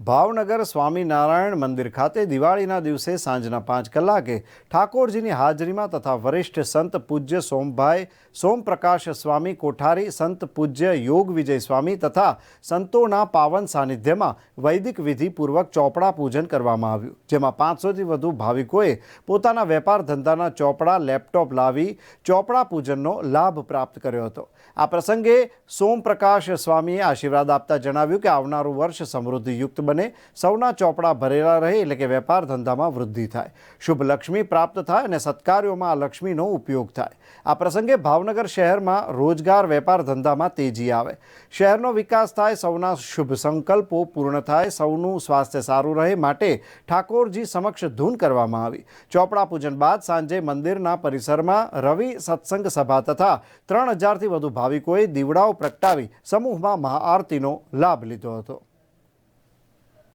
ભાવનગર સ્વામિનારાયણ મંદિર ખાતે દિવાળીના દિવસે સાંજના પાંચ કલાકે ઠાકોરજીની હાજરીમાં તથા વરિષ્ઠ સંત પૂજ્ય સોમભાઈ, સોમપ્રકાશ સ્વામી કોઠારી, સંત પૂજ્ય યોગ વિજય સ્વામી તથા સંતોના પાવન સાનિધ્યમાં વૈદિક વિધિપૂર્વક ચોપડા પૂજન કરવામાં આવ્યું. જેમાં પાંચસોથી વધુ ભાવિકોએ પોતાના વેપાર ધંધાના ચોપડા, લેપટોપ લાવી ચોપડા પૂજનનો લાભ પ્રાપ્ત કર્યો હતો. આ પ્રસંગે સોમપ્રકાશ સ્વામીએ આશીર્વાદ આપતા જણાવ્યું કે આવનારું વર્ષ સમૃદ્ધિયુક્ત બને સૌના ચોપડા ભરેલા રહે એટલે કે વેપાર ધંધામાં વૃદ્ધિ થાય. શુભ લક્ષ્મી પ્રાપ્ત થાય અને સત્કાર્યોમાં આ લક્ષ્મીનો ઉપયોગ થાય. આ પ્રસંગે ભાવનગર શહેરમાં રોજગાર વેપાર ધંધામાં તેજી આવે. શહેરનો વિકાસ થાય, સૌના શુભ સંકલ્પો પૂર્ણ થાય, સૌનું સ્વાસ્થ્ય સારું રહે માટે ઠાકોરજી સમક્ષ ધૂન કરવામાં આવી. ચોપડા પૂજન બાદ સાંજે મંદિરના પરિસરમાં રવિ સત્સંગ સભા તથા ત્રણ હજારથી વધુ ભાવિકોએ દીવડાઓ પ્રગટાવી સમૂહમાં મહાઆરતીનો લાભ લીધો હતો.